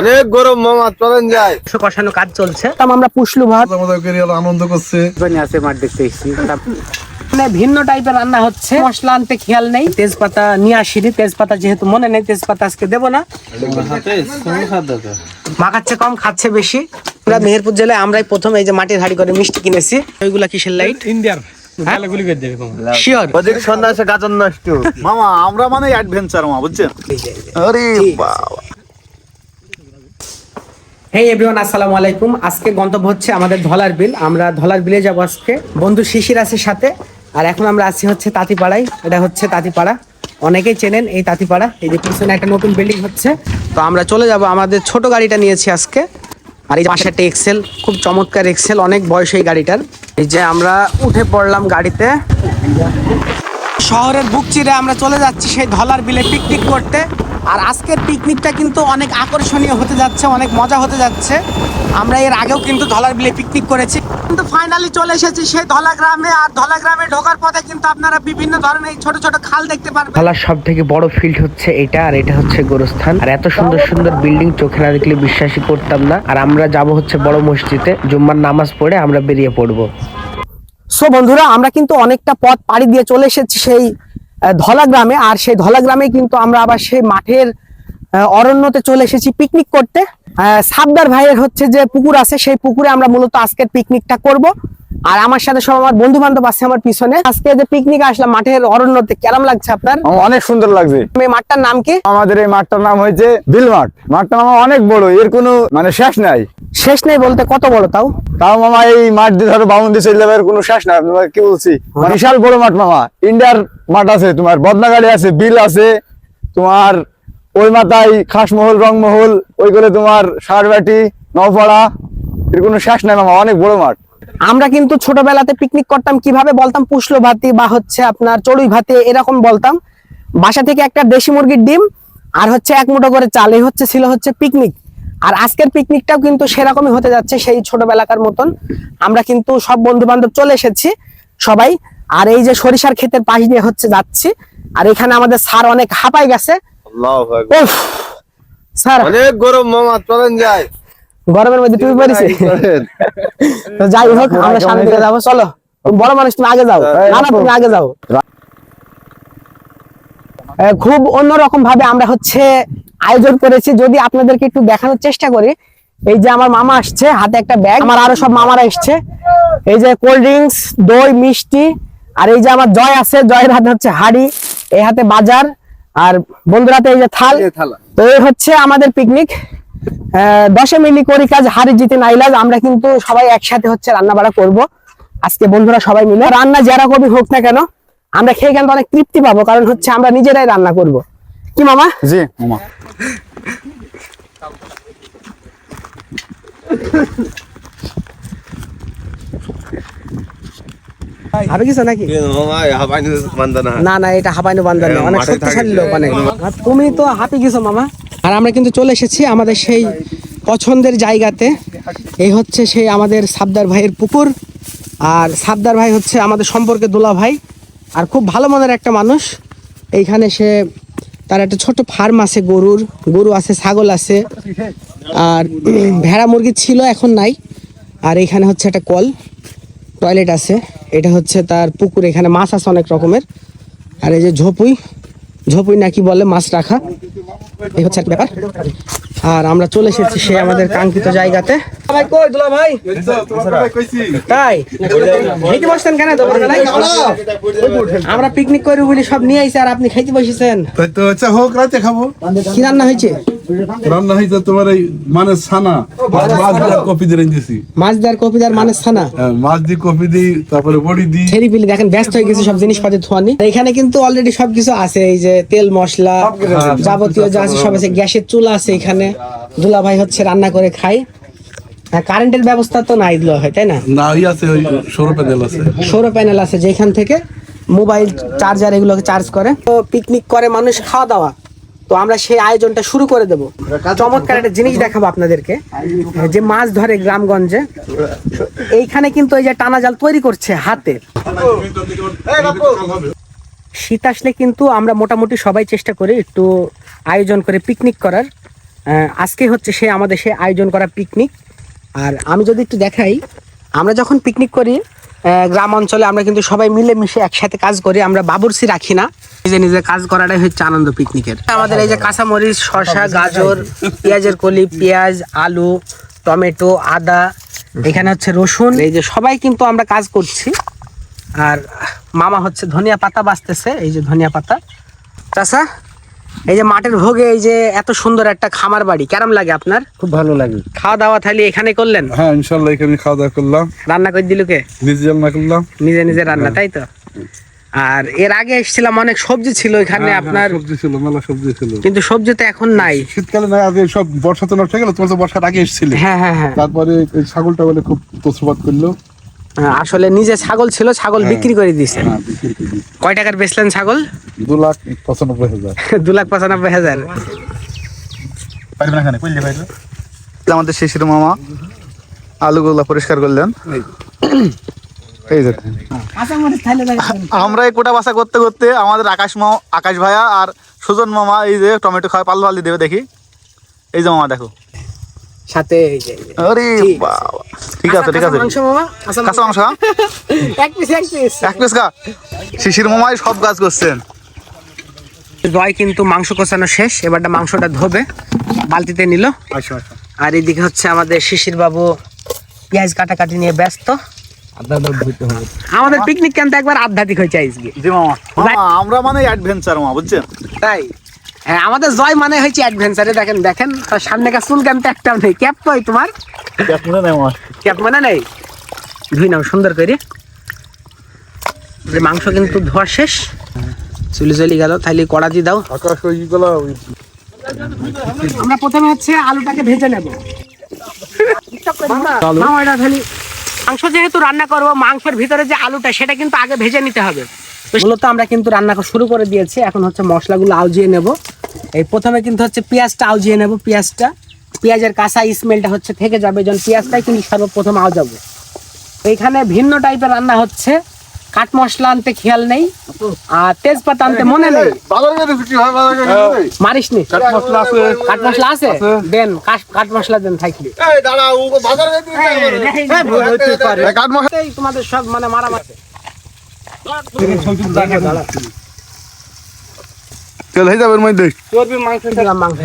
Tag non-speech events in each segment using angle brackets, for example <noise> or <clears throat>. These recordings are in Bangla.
অনেক গরম মামা চলেন যায় কষানো কাজ চলছে। আমরা পুষলু ভাত। আনন্দ করছে। আছে মাঠ দেখতে মানে ভিন্ন টাইপের রান্না হচ্ছে। মশলা আনতে খেয়াল নেই। তেজপাতা নিয়ে আসিনি। তেজপাতা যেহেতু মনে নেই তেজপাতা আজকে দেবো না। মাখাচ্ছে কম খাচ্ছে বেশি। আমরা মেহেরপুর জেলায় আমরাই প্রথম এই যে মাটির হাড়ি করে মিষ্টি কিনেছি। ওইগুলা কিসের লাইট ইন্ডিয়ার। নষ্ট। মামা আমরা মানে অ্যাডভেঞ্চার মা বুঝছেন? আরে বাবা। হেই এভরিওয়ান আসসালামু আলাইকুম। আজকে গন্তব্য হচ্ছে আমাদের ধলার বিল। আমরা ধলার বিলে যাব আজকে। বন্ধু শিশির আছে সাথে। আর এখন আমরা আছি হচ্ছে তাঁতিপাড়ায়। এটা হচ্ছে তাঁতিপাড়া। অনেকেই চেনেন এই তাঁতিপাড়া। এই যে পিছনে একটা নতুন বিল্ডিং হচ্ছে। তো আমরা চলে যাব। আমাদের ছোট গাড়িটা নিয়েছি আজকে। আর এই পাশে একটা এক্সেল খুব চমৎকার এক্সেল অনেক বয়স এই গাড়িটার। এই যে আমরা উঠে পড়লাম গাড়িতে। শহরের বুক চিরে আমরা চলে যাচ্ছি সেই ধলার বিলে পিকনিক করতে। আর আজকের পিকনিকটা কিন্তু অনেক আকর্ষণীয় হতে যাচ্ছে অনেক মজা হতে যাচ্ছে। আমরা এর আগেও কিন্তু ধলার বিলে পিকনিক করেছি। কিন্তু ফাইনালি চলে এসেছি সেই ধলা গ্রামে আর ধলা গ্রামে ঢোকার পথে কিন্তু আপনারা বিভিন্ন ধরনের ছোট ছোট খাল দেখতে পারবেন। ধলার সব থেকে বড় ফিল্ড হচ্ছে এটা আর এটা হচ্ছে গোরস্থান। আর এত সুন্দর সুন্দর বিল্ডিং চোখে না দেখলে বিশ্বাসই করতাম না। আর আমরা যাব হচ্ছে বড় মসজিদে জুম্মার নামাজ পড়ে আমরা বেরিয়ে পড়ব। সো বন্ধুরা আমরা কিন্তু অনেকটা পথ পাড়ি দিয়ে চলে এসেছি সেই ধলা গ্রামে আর সেই ধলা গ্রামে কিন্তু আমরা আবার সেই মাঠের অরণ্যতে চলে এসেছি পিকনিক করতে। সাবদার ভাইয়ের হচ্ছে যে পুকুর আছে, সেই পুকুরে আমরা মূলত আজকের পিকনিকটা করব। আর আমার সাথে সব আমার বন্ধু বান্ধব আছে আমার পিছনে। আজকে যে পিকনিক আসলাম মাঠের অরণ্যতে কেমন লাগছে আপনার? অনেক সুন্দর লাগছে। এই মাঠটার নাম কি? আমাদের এই মাঠটার নাম হয়েছে বিল মাঠ মাঠটা মামা অনেক বড় এর কোনো মানে শেষ নাই। শেষ নেই বলতে কত বড় তাও? তাও মামা এই মাঠ দিয়ে ধরো বাউন্ডি চলে যাবে কোনো শেষ নাই। তোমার কি বলছি? মানে বিশাল বড় মাঠ মামা। ইন্ডিয়ার মাঠ আছে তোমার বদনাগাড়ি আছে বিল আছে তোমার ওই মাথায় খাসমহল রংমহল ওইগুলো তোমার সারবাটি নওপাড়া এর কোনো শেষ নাই মামা অনেক বড় মাঠ। আমরা কিন্তু ছোটবেলাতে পিকনিক করতাম কীভাবে বলতাম পুষলো ভাতি বা হচ্ছে আপনার চড়ুই ভাতি এরকম বলতাম। বাসা থেকে একটা দেশি মুরগির ডিম আর হচ্ছে এক মুঠো করে চাল এই হচ্ছে ছিল হচ্ছে পিকনিক আর আজকের পিকনিকটাও কিন্তু সেরকমই হতে যাচ্ছে সেই ছোটবেলাকার মতন। আমরা কিন্তু সব বন্ধু বান্ধব চলে এসেছি সবাই। আর এই যে সরিষার ক্ষেতের পাশ দিয়ে হচ্ছে যাচ্ছি আর এখানে আমাদের স্যার অনেক হাঁপাই গেছে। স্যার। অনেক গরম মামা চলেন যায় গরমের মধ্যে টুপি পরেছি তো যাই হোক আমরা সামনে দিকে যাব চলো। বড় মানুষ তুমি আগে যাও। না না তুমি আগে যাও। খুব অন্যরকম ভাবে আমরা হচ্ছে আয়োজন করেছি। যদি আপনাদেরকে একটু দেখানোর চেষ্টা করি এই যে আমার মামা আসছে হাতে একটা ব্যাগ। আমার আরও সব মামারা এসছে। এই যে কোল্ড ড্রিঙ্কস দই মিষ্টি আর এই যে আমার জয় আছে জয়ের হাতে হচ্ছে হাড়ি এই হাতে বাজার আর বন্ধুর হাতে এই যে থাল। তো এই হচ্ছে আমাদের পিকনিক দশে মিলি করি কাজ হারি জিতে নাইলাজ আমরা কিন্তু সবাই একসাথে হচ্ছে রান্না বাড়া করব। আজকে বন্ধুরা সবাই মিলে রান্না যারা কবি হোক না কেন আমরা খেয়ে কিন্তু অনেক তৃপ্তি পাবো কারণ হচ্ছে আমরা নিজেরাই রান্না করব। কি মামা? জি মামা। ভাবে কিছু নাকি? না। না এটা হাবাইনো বান্দা অনেক শক্তিশালী লোক অনেক। তুমি তো হাঁপি গেছো মামা। আর আমরা কিন্তু চলে এসেছি আমাদের সেই পছন্দের জায়গাতে। এই হচ্ছে সেই আমাদের সাবদার ভাইয়ের পুকুর। আর সাবদার ভাই হচ্ছে আমাদের সম্পর্কে দোলা ভাই। আর খুব ভালো মনের একটা মানুষ। এইখানে সে, তার একটা ছোট ফার্ম আছে গরুর। গরু আছে, ছাগল আছে। আর <clears throat> ভেড়া মুরগি ছিল, এখন নাই। আর এখানে হচ্ছে একটা কল, টয়লেট আছে। এটা হচ্ছে তার পুকুর, এখানে মাছ আছে অনেক রকমের। আর এই যে ঝোপুই ঝোপুই নাকি বলে, মাছ রাখা। এই হচ্ছে একটা ব্যাপার। আর আমরা চলে এসেছি সে আমাদের কাঙ্ক্ষিত জায়গাতে। ভাই কই দুলা ভাই? তাই? খাইতে বসছেন কেন? আমরা পিকনিক করি বলি সব নিয়ে আইসি আর আপনি খাইতে বসেছেন। তো আচ্ছা হোক রাতে খাব। কি রান্না হয়েছে? রান্না হয়েছে তোমার এই মানে ছানা। মাছ দিয়ে কপি দিয়ে রেঞ্জেছি মাছ দেওয়ার কপিদার মানে ছানা? মাছ দিয়ে কপি দিই তারপরে বড়ি দিই। ছেড়ি পিলি দেখেন ব্যস্ত হয়ে গেছে সব জিনিসপাতি ধোয়ানি এখানে কিন্তু অলরেডি সবকিছু আছে এই যে তেল মশলা যাবতীয় যা আছে সব আছে। গ্যাসের চুলা আছে এখানে। দুলা ভাই হচ্ছে রান্না করে খাই হ্যাঁ কারেন্টের ব্যবস্থা তো নাই দিল হয় তাই না? না ওই আছে ওই সৌর প্যানেল আছে। সৌর প্যানেল আছে যেখান থেকে মোবাইল চার্জার এগুলোকে চার্জ করে। তো পিকনিক করে মানুষ খাওয়া দাওয়া তো আমরা সেই আয়োজনটা শুরু করে দেবো। চমৎকার একটা জিনিস দেখাবো আপনাদেরকে। যে মাছ ধরে গ্রামগঞ্জে, এইখানে কিন্তু এই যে টানা জাল তৈরি করছে হাতে। শীত আসলে কিন্তু আমরা মোটামুটি সবাই চেষ্টা করি একটু আয়োজন করে পিকনিক করার। আজকে হচ্ছে সে আমাদের সে আয়োজন করা পিকনিক। আর আমি যদি একটু দেখাই, আমরা যখন পিকনিক করি গ্রাম অঞ্চলে আমরা কিন্তু সবাই মিলেমিশে একসাথে কাজ করি, আমরা বাবুরসি রাখি না। নিজে নিজে কাজ করাটাই হচ্ছে আনন্দ পিকনিকের আমাদের এই যে কাঁচামরিচ, শসা, গাজর, পেঁয়াজের কলি, পেঁয়াজ, আলু, টমেটো, আদা, এখানে হচ্ছে রসুন। এই যে সবাই কিন্তু আমরা কাজ করছি। আর মামা হচ্ছে ধনিয়া পাতা বাঁচতেছে, এই যে ধনিয়া পাতা। চাষা এই যে মাঠের ভোগে এই যে এত সুন্দর একটা খামার বাড়ি কেমন লাগে আপনার? খুব ভালো লাগে। খাওয়া দাওয়া থালি এখানে করলেন? হ্যাঁ ইনশাল্লাহ এখানে খাওয়া দাওয়া করলাম। রান্না করে দিল কে? নিজে রান্না করলাম। নিজে নিজে রান্না তাই তো? আর এর আগে এসেছিলাম অনেক সবজি ছিল এখানে হ্যাঁ, আপনার। হ্যাঁ, সবজি ছিল মেলা সবজি ছিল। কিন্তু সবজি তো এখন নাই। শীতকালে না আগে সব বর্ষা তো নষ্ট হয়ে গেল তোমার তো বর্ষার আগে এসেছিলে। হ্যাঁ হ্যাঁ হ্যাঁ। তারপরে ছাগলটা বলে খুব তোষবাদ করল। হ্যাঁ, আসলে নিজে ছাগল ছিল ছাগল বিক্রি করে দিয়েছে হ্যাঁ বিক্রি করে দিই। কয় টাকার বেচলেন ছাগল? দু লাখ পঁচানব্বই হাজার। <laughs> দু লাখ পঁচানব্বই হাজার। আমাদের শিশির মামা। আলুগুলা পরিষ্কার করলেন এই। আমরা এই কোটা বাসা করতে করতে আমাদের আকাশ মামা আকাশ ভাইয়া আর সুজন মামা এই যে টমেটো খাওয়া পাল্লা পাল্লি দেবে দেখি। এই যে মামা দেখো। সাথে এই যে- আরে বাবা। ঠিক আছে ঠিক আছে। মাংস মামা? কাঁচা মাংস হ্যাঁ? <laughs> এক পিস এক পিস এক পিস খা। শিশির মামাই সব কাজ করছেন। জয় কিন্তু মাংস কষানো শেষ এবারটা মাংসটা ধোবে বালতিতে নিল। আর এদিকে হচ্ছে আমাদের শিশির বাবু পেঁয়াজ কাটাকাটি নিয়ে ব্যস্ত। আমাদের পিকনিক ক্যাম্প একবার আধ্যাত্মিক হয়েছে আজকে। জি মামা। মামা আমরা মানে অ্যাডভেঞ্চার মামা বুঝছেন? তাই? হ্যাঁ আমাদের জয় মানে হয়েছে অ্যাডভেঞ্চারে দেখেন দেখেন তার সামনে কা চুল ক্যাম্প একটাও নেই। ক্যাপ কই তোমার? ক্যাপ মনে নেই মামা ক্যাপ মানে নেই? ধুই নাও সুন্দর করে। মাংস কিন্তু ধোয়া শেষ। চুলি চলি গেল তাহলে কড়া দিয়ে দাও। আমরা প্রথমে হচ্ছে আলুটাকে ভেজে নেব। মাংস যেহেতু রান্না করব মাংসের ভিতরে যে আলুটা সেটা কিন্তু আগে ভেজে নিতে হবে। তো মূলত আমরা কিন্তু রান্না শুরু করে দিয়েছি এখন হচ্ছে মশলাগুলো আউজিয়ে নেব। এই প্রথমে কিন্তু হচ্ছে পেঁয়াজটা আউজিয়ে নেব পেঁয়াজটা পেঁয়াজের কাঁচা স্মেলটা হচ্ছে থেকে যাবে যখন পেঁয়াজটাই কিন্তু সর্বপ্রথম আউজাবো এইখানে ভিন্ন টাইপের রান্না হচ্ছে কাঠ মশলা আনতে খেয়াল নেই আর তেজপাতা আনতে মনে নেই হয় মারিস নি কাঠ মশলা আছে দেন কাঠ মশলা দেন থাকলে তোমাদের সব মানে মারামারি তেল হয়ে যাবে মধ্যে। চর্বি মাংস দিলাম মাংস।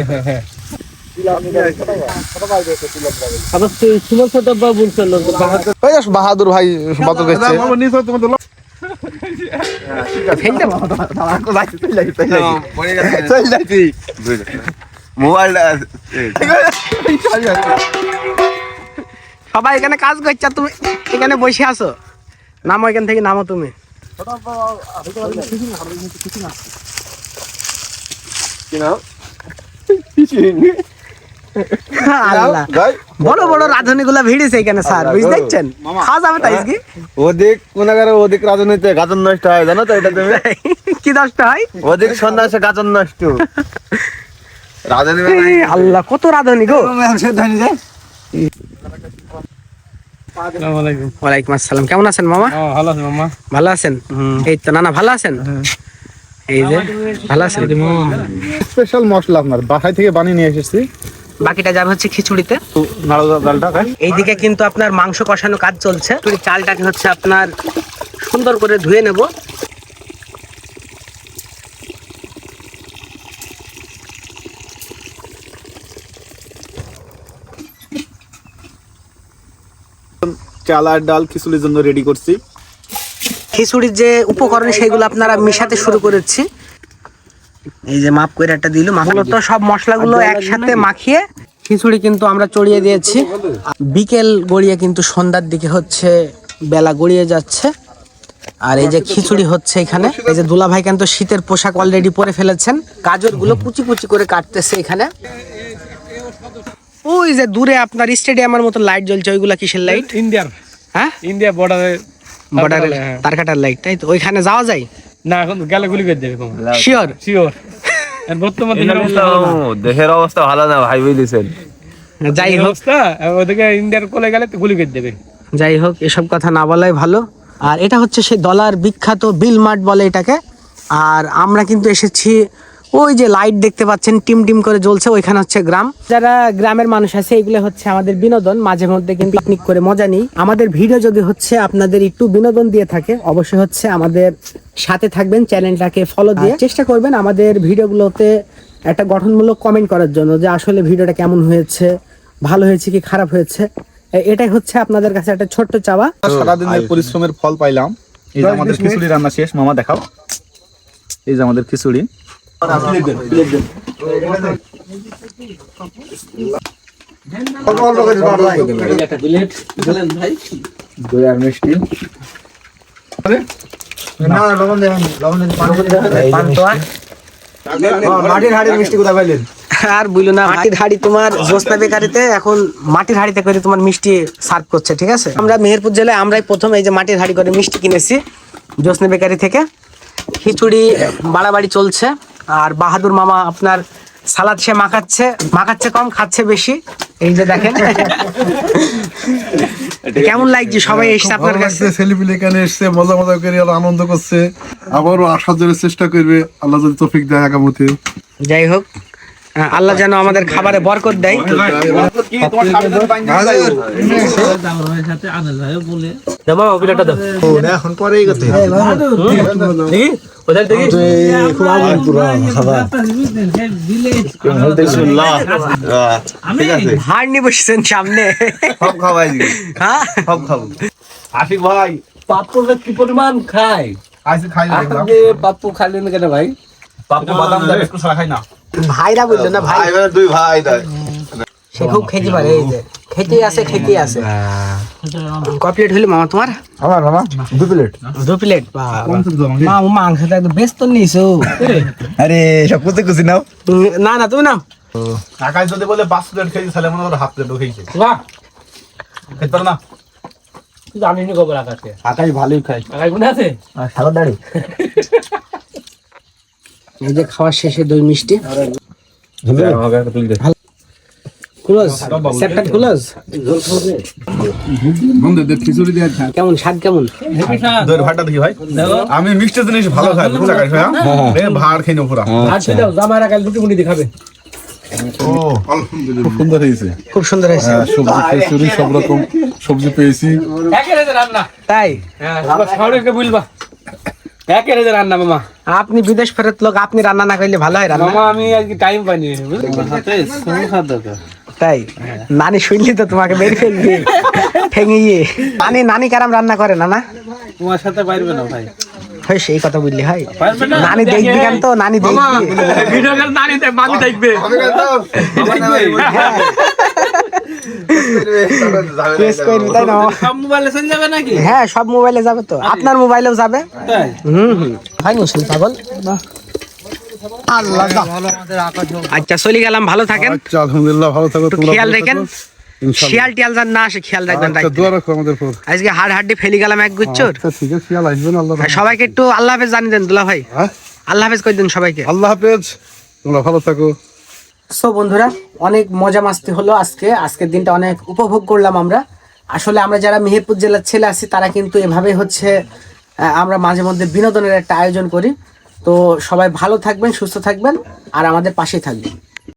বাহাদুর ভাই। ফেলতে সবাই এখানে কাজ করছে তুমি এখানে বসে আছো। নামো এখান থেকে নামো তুমি। বড় বড় রাঁধুনি গুলা ভিড়েছে এখানে স্যার বুঝতে পারছেন খাওয়া যাবে তাই আজকে? ওদিক কোনাগারে ওদিক রাজনীতিতে গাজন নষ্ট হয় জানো তো এটা তুমি? <laughs> কি দশটা হয়? ওদিক সন্ন্যাসে গাজন নষ্ট। রাজনীতি আল্লাহ কত রাঁধুনি গো। ওয়ালাইকুম আসসালাম। কেমন আছেন মামা? হ্যাঁ ভালো আছে মামা। ভালো আছেন? এই তো নানা ভালো আছেন? এই যে ভালো আছেন স্পেশাল মশলা আপনার বাসায় থেকে বানিয়ে নিয়ে এসেছি। বাকিটা যাবে হচ্ছে খিচুড়িতে। এইদিকে কিন্তু আপনার মাংস কষানো কাজ চলছে। চালটাকে হচ্ছে আপনার সুন্দর করে ধুয়ে নেব। চাল আর ডাল খিচুড়ির জন্য রেডি করছি। খিচুড়ির যে উপকরণ সেগুলো আপনারা মিশাতে শুরু করেছি। এই যে মাপ করে একটা দিল মূলত সব মশলাগুলো একসাথে মাখিয়ে খিচুড়ি কিন্তু আমরা চড়িয়ে দিয়েছি। বিকেল গড়িয়ে কিন্তু সন্ধ্যার দিকে হচ্ছে বেলা গড়িয়ে যাচ্ছে। আর এই যে খিচুড়ি হচ্ছে এখানে। এই যে দুলা ভাই কিন্তু শীতের পোশাক অলরেডি পরে ফেলেছেন। গাজরগুলো কুচি কুচি করে কাটতেছে এখানে। ওই যে দূরে আপনার স্টেডিয়ামের মতো লাইট জ্বলছে ওইগুলা কিসের লাইট ইন্ডিয়ার। হ্যাঁ? ইন্ডিয়া বর্ডারে হ্যাঁ। তার কাটার লাইট তাই তো? ওইখানে যাওয়া যায়? না এখন গেলে গুলি করে দেবে শিওর শিওর বর্তমান অবস্থা ভালো না। দেশের অবস্থা ভালো না ভাই বুঝেছেন যাই হোক। ওদিকে ইন্ডিয়ার কোলে গেলে তো গুলি করে দেবে। যাই হোক এসব কথা না বলাই ভালো। আর এটা হচ্ছে সেই দলার বিখ্যাত বিল মার্ট বলে এটাকে। আর আমরা কিন্তু এসেছি ওই যে লাইট দেখতে পাচ্ছেন টিম টিম করে জ্বলছে ওইখানে হচ্ছে গ্রাম। যারা গ্রামের মানুষ আছে এগুলো হচ্ছে আমাদের বিনোদন। মাঝে মধ্যে কিন্তু পিকনিক করে মজা নেই। আমাদের ভিডিও যদি হচ্ছে আপনাদের একটু বিনোদন দিয়ে থাকে অবশ্যই হচ্ছে আমাদের সাথে থাকবেন চ্যানেলটাকে ফলো দিয়ে। চেষ্টা করবেন আমাদের ভিডিওগুলোতে একটা গঠনমূলক কমেন্ট করার জন্য যে আসলে ভিডিওটা কেমন হয়েছে ভালো হয়েছে কি খারাপ হয়েছে। এটাই হচ্ছে আপনাদের কাছে একটা ছোট্ট চাওয়া। সারাদিনের পরিশ্রমের ফল পাইলাম। এই যে আমাদের খিচুড়ি রান্না শেষ মামা দেখাও। এই যে আমাদের খিচুড়ি। আর বুঝলো না, মাটির হাড়ি তোমার জোসনা বেকারিতে এখন মাটির হাড়িতে করে তোমার মিষ্টি সার্ভ করছে, ঠিক আছে? আমরা মেহেরপুর জেলায় আমরাই প্রথম এই যে মাটির হাড়ি করে মিষ্টি কিনেছি জোসনা বেকারি থেকে। খিচুড়ি, বাড়াবাড়ি চলছে। আর বাহাদুর মামা আপনার সালাদ সে মাখাচ্ছে মাখাচ্ছে কম খাচ্ছে বেশি। এই যে দেখেন। কেমন লাগছে সবাই এসছে আপনার কাছে? ছেলেপিলে এখানে এসছে মজা মজা করে আর আনন্দ করছে। আবারও আসার জন্য চেষ্টা করবে। আল্লাহ যদি তফিক দেয় আগামীতে। যাই হোক আল্লাহ যেন আমাদের খাবারে বরকত দেয়। এখন পরেই কথা হাড় নিয়ে বসেছেন সামনে। সব খাওয়াই হ্যাঁ? সব খাব আশিক ভাই। পাপ্পুর কি পরিমাণ খায়? পাপ্পু খাইলেন কেন ভাই? পাপ্পু বাদাম খাই না। ভাইরা বলল না ভাই। ভাই দুই ভাই সে খুব খেতে পারে এই যে। খেতে আছে খেতে আছে। ক প্লেট হইল মামা তোমার? আমার মামা দু প্লেট দু প্লেট মা ও মাংস তো একদম ব্যস্ত নিয়েছো আরে সব কুচি কুচি নাও। না না তুমি নাও। আকাশ যদি বলে পাঁচ প্লেট খেয়েছি তাহলে মনে করো হাফ প্লেটও খেয়েছে। বাহ। খেতে না? জানিনি খবর আকাশে আকাশ ভালোই খাই আকাশ কোনে আছে? সাদা দাড়ি <laughs> এই যে খাওয়ার শেষে দই মিষ্টি। খায় কেমন স্বাদ কেমন? আমি মিষ্টি জিনিস ভালো খাই হ্যাঁ ভাড় খেয়ে নেব পুরা। মুটি দেখাবে খুব। সুন্দর হয়েছে। খুব সুন্দর হয়েছে। হ্যাঁ, সবজি খিচুড়ি সব রকম সবজি পেয়েছি। তাই? হ্যাঁ বলবা। একের হাতে রান্না মামা। আপনি বিদেশ ফেরত লোক আপনি রান্না না করলে ভালো হয় রান্না। মামা আমি আজকে টাইম পাইনি। তাই? নানি শুনলি তো তোমাকে বের ফেলবি। ঠেঙিয়ে নানি নানি কারাম রান্না করে না না তোমার সাথে পারবে না ভাই। হয় সেই কথা বললি হয়। নানি দেখবি কেন তো? নানি দেখবি। ভিডিও নানি মামি দেখবে। প্রেস করবি তাই না? সব মোবাইলে চলে যাবে নাকি? হ্যাঁ সব মোবাইলে যাবে তো। আপনার মোবাইলেও যাবে? তাই? হুম হুম। হয় মুসলিম পাগল? আল্লাহ আচ্ছা চলে গেলাম ভালো থাকেন। আচ্ছা আলহামদুলিল্লাহ ভালো থাকো তোমরা খেয়াল রেখেন। শিয়াল টিয়াল যান না আসে খেয়াল রাখবেন আচ্ছা আজকে হাড় হাড্ডি ফেলি গেলাম এক গুচ্ছর। আচ্ছা আর সবাইকে একটু আল্লাহ হাফেজ জানিয়ে দেন দুলা ভাই হ্যাঁ? আল্লাহ হাফেজ করে দিন সবাইকে? আল্লাহ হাফেজ তোমরা ভালো থাকো। সো বন্ধুরা, অনেক মজা মাস্তি হলো আজকে। আজকের দিনটা অনেক উপভোগ করলাম আমরা। আসলে আমরা যারা মেহেরপুর জেলার ছেলে আছি, তারা কিন্তু এভাবে হচ্ছে আমরা মাঝে মধ্যে বিনোদনের একটা আয়োজন করি। তো সবাই ভালো থাকবেন, সুস্থ থাকবেন, আর আমাদের পাশেই থাকবেন।